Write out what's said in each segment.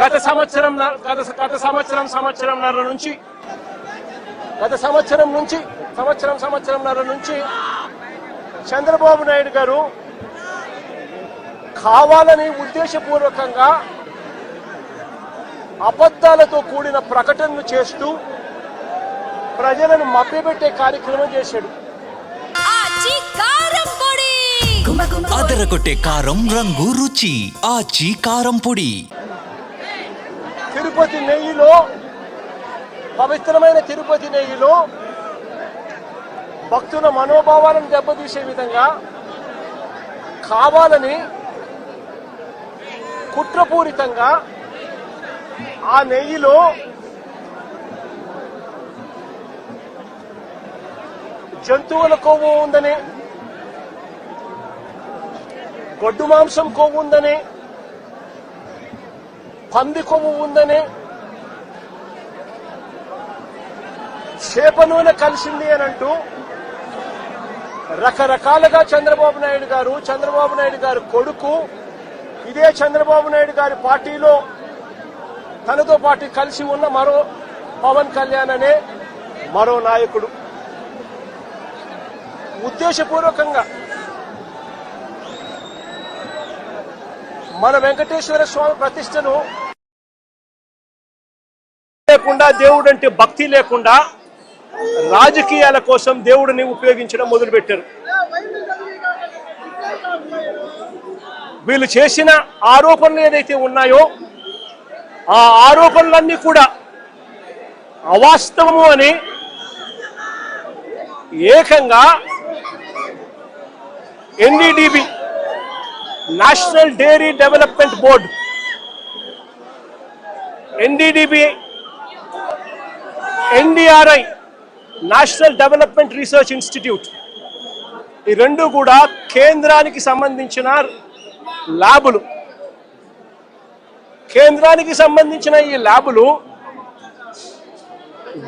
గత సంవత్సరం గత గత సంవత్సరం సంవత్సరంన్నర నుంచి గత సంవత్సరం నుంచి సంవత్సరం సంవత్సరంన్నర నుంచి చంద్రబాబు నాయుడు గారు కావాలని ఉద్దేశపూర్వకంగా అబద్ధాలతో కూడిన ప్రకటనలు చేస్తూ ప్రజలను మభ్యపెట్టే కార్యక్రమం చేశాడు. అదరగొట్టే కారం రంగు రుచి. ఆచి కారం పొడి. తిరుపతి నెయ్యిలో పవిత్రమైన తిరుపతి నెయ్యిలో భక్తుల మనోభావాలను దెబ్బతీసే విధంగా కావాలని కుట్రపూరితంగా ఆ నెయ్యిలో జంతువుల కొవ్వు ఉందని గొడ్డు మాంసం కొవ్వు ఉందని పంది కొవ్వు ఉందని చేప నూనె కలిసింది అని అంటూ రకరకాలుగా చంద్రబాబు నాయుడు గారు చంద్రబాబు నాయుడు గారు కొడుకు ఇదే చంద్రబాబు నాయుడు గారి పార్టీలో తనతో పాటు కలిసి ఉన్న మరో పవన్ కళ్యాణ్ అనే మరో నాయకుడు. ఉద్దేశపూర్వకంగా మన వెంకటేశ్వర స్వామి ప్రతిష్టను లేకుండా దేవుడు అంటే భక్తి లేకుండా రాజకీయాల కోసం దేవుడిని ఉపయోగించడం మొదలుపెట్టారు. వీళ్ళు చేసిన ఆరోపణలు ఏదైతే ఉన్నాయో ఆ ఆరోపణలన్నీ కూడా అవాస్తవము అని ఏకంగా NDDB national dairy development board NDDB NDRI national development research institute ఈ రెండు కూడా కేంద్రానికి సంబంధించిన ల్యాబులు. కేంద్రానికి సంబంధించిన ఈ ల్యాబులు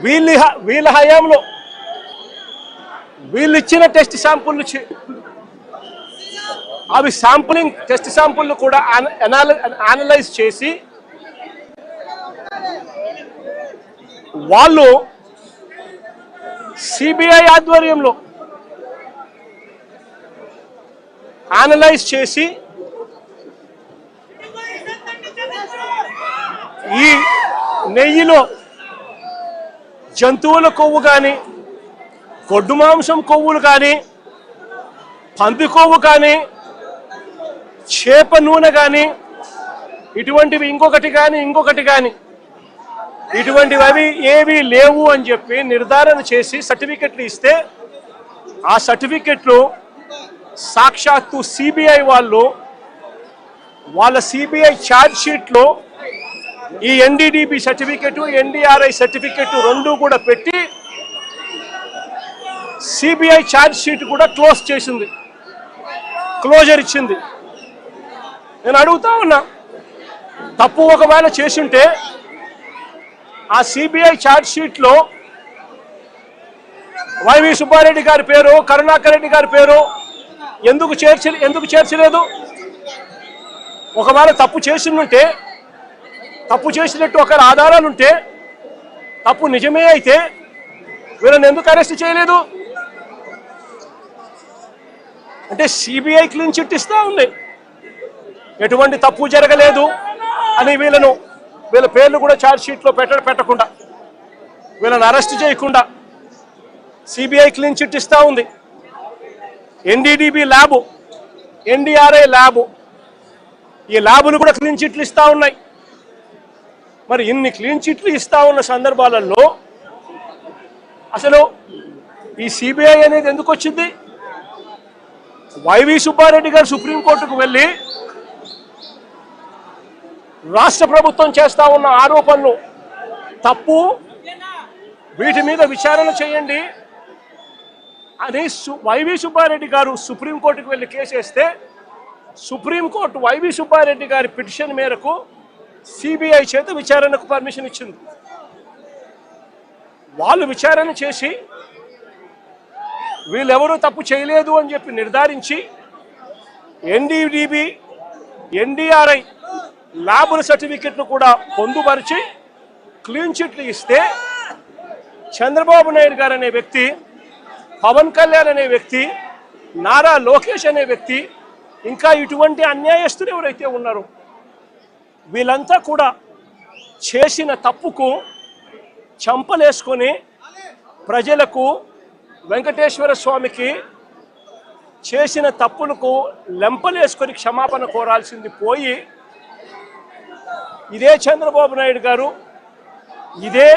వీళ్ళ వీళ్ళ హయాంలో వీళ్ళు ఇచ్చిన టెస్ట్ శాంపుల్ అవి శాంపులింగ్ టెస్ట్ శాంపుల్ కూడా అనలైజ్ చేసి వాళ్ళు సిబిఐ ఆధ్వర్యంలో అనలైజ్ చేసి ఈ నెయ్యిలో జంతువుల కొవ్వు కానీ గొడ్డు మాంసం కొవ్వులు కానీ పంది కొవ్వు కానీ చేప నూనె కానీ ఇటువంటివి ఇంకొకటి కానీ ఇంకొకటి కానీ ఇటువంటివి అవి ఏవి లేవు అని చెప్పి నిర్ధారణ చేసి సర్టిఫికెట్లు ఇస్తే ఆ సర్టిఫికెట్లు సాక్షాత్తు సిబిఐ వాళ్ళు వాళ్ళ సిబిఐ ఛార్జ్షీట్లో ఈ ఎన్డీడీబీ సర్టిఫికెట్ ఎన్డీఆర్ఐ సర్టిఫికెట్ రెండు కూడా పెట్టి సిబిఐ ఛార్జ్షీట్ కూడా క్లోజ్ చేసింది. క్లోజర్ ఇచ్చింది. నేను అడుగుతా ఉన్నా తప్పు ఒకవేళ చేసుంటే ఆ సిబిఐ ఛార్జ్ షీట్లో వైవి సుబ్బారెడ్డి గారి పేరు కరుణాకర్ రెడ్డి గారి పేరు. ఎందుకు చేర్చ ఎందుకు చేర్చలేదు? ఒకవేళ తప్పు చేసిందంటే తప్పు చేసినట్టు ఒక ఆధారాలుంటే తప్పు నిజమే అయితే వీళ్ళని ఎందుకు అరెస్ట్ చేయలేదు? అంటే సిబిఐ క్లీన్ చిట్ ఇస్తూ ఉంది ఎటువంటి తప్పు జరగలేదు అని వీళ్ళను వీళ్ళ పేర్లు కూడా ఛార్జ్ షీట్లో పెట్ట పెట్టకుండా వీళ్ళని అరెస్ట్ చేయకుండా సిబిఐ క్లీన్ చిట్ ఇస్తూ ఉంది. ఎన్డీడీబీ ల్యాబు ఎన్డీఆర్ఐ ల్యాబు ఈ ల్యాబులు కూడా క్లీన్ చిట్లు ఇస్తూ ఉన్నాయి. మరి ఇన్ని క్లీన్ చిట్లు ఇస్తూ ఉన్న సందర్భాలలో అసలు ఈ సిబిఐ అనేది ఎందుకు వచ్చింది? వైవి సుబ్బారెడ్డి గారు సుప్రీంకోర్టుకు వెళ్ళి రాష్ట్ర ప్రభుత్వం చేస్తా ఉన్న ఆరోపణలు తప్పు. వీటి మీద విచారణ చేయండి. అని సు వైవి సుబ్బారెడ్డి గారు సుప్రీంకోర్టుకు వెళ్ళి కేసు వేస్తే సుప్రీంకోర్టు వైవి సుబ్బారెడ్డి గారి పిటిషన్ మేరకు సిబిఐ చేత విచారణకు పర్మిషన్ ఇచ్చింది. వాళ్ళు విచారణ చేసి వీళ్ళెవరూ తప్పు చేయలేదు అని చెప్పి నిర్ధారించి ఎన్డీడీబీ ఎన్డీఆర్ఐ ల్యాబుల సర్టిఫికెట్ను కూడా పొందుపరిచి క్లీన్ చిట్లు ఇస్తే చంద్రబాబు నాయుడు గారు అనే వ్యక్తి పవన్ కళ్యాణ్ అనే వ్యక్తి నారా లోకేష్ అనే వ్యక్తి ఇంకా ఇటువంటి అన్యాయస్తులు ఎవరైతే ఉన్నారో వీళ్ళంతా కూడా చేసిన తప్పుకు చంపలేసుకొని ప్రజలకు వెంకటేశ్వర స్వామికి చేసిన తప్పులకు లెంపలేసుకొని క్షమాపణ కోరాల్సింది పోయి ఇదే చంద్రబాబు నాయుడు గారు ఇదే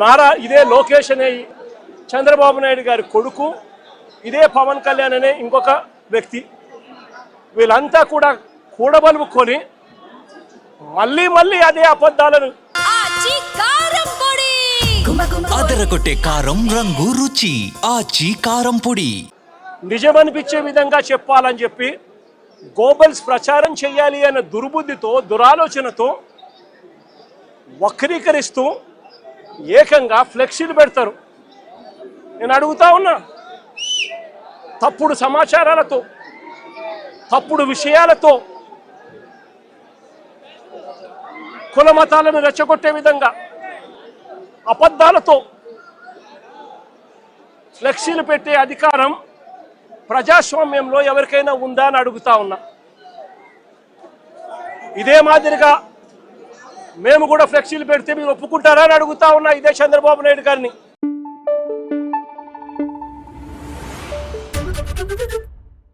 నారా ఇదే లోకేష్ అనే చంద్రబాబు నాయుడు గారి కొడుకు ఇదే పవన్ కళ్యాణ్ అనే ఇంకొక వ్యక్తి. వీళ్ళంతా కూడా కూడబలుపుకొని మళ్ళీ మళ్ళీ అదే అబద్ధాలను అదరగొట్టే కారం రంగు రుచి ఆచి కారం పొడి. నిజమనిపించే విధంగా చెప్పాలని చెప్పి గోబల్స్ ప్రచారం చేయాలి అనే దుర్బుద్ధితో దురాలోచనతో వక్రీకరిస్తూ ఏకంగా ఫ్లెక్సీలు పెడతారు. నేను అడుగుతా ఉన్నా తప్పుడు సమాచారాలతో తప్పుడు విషయాలతో కుల మతాలను రెచ్చగొట్టే విధంగా అబద్ధాలతో ఫ్లెక్సీలు పెట్టే అధికారం ప్రజాస్వామ్యంలో ఎవరికైనా ఉందా అని అడుగుతా ఉన్నా. ఇదే మాదిరిగా మేము కూడా ఫ్లెక్సీలు పెడితే మీరు ఒప్పుకుంటారా అని అడుగుతా ఉన్నా ఇదే చంద్రబాబు నాయుడు గారిని.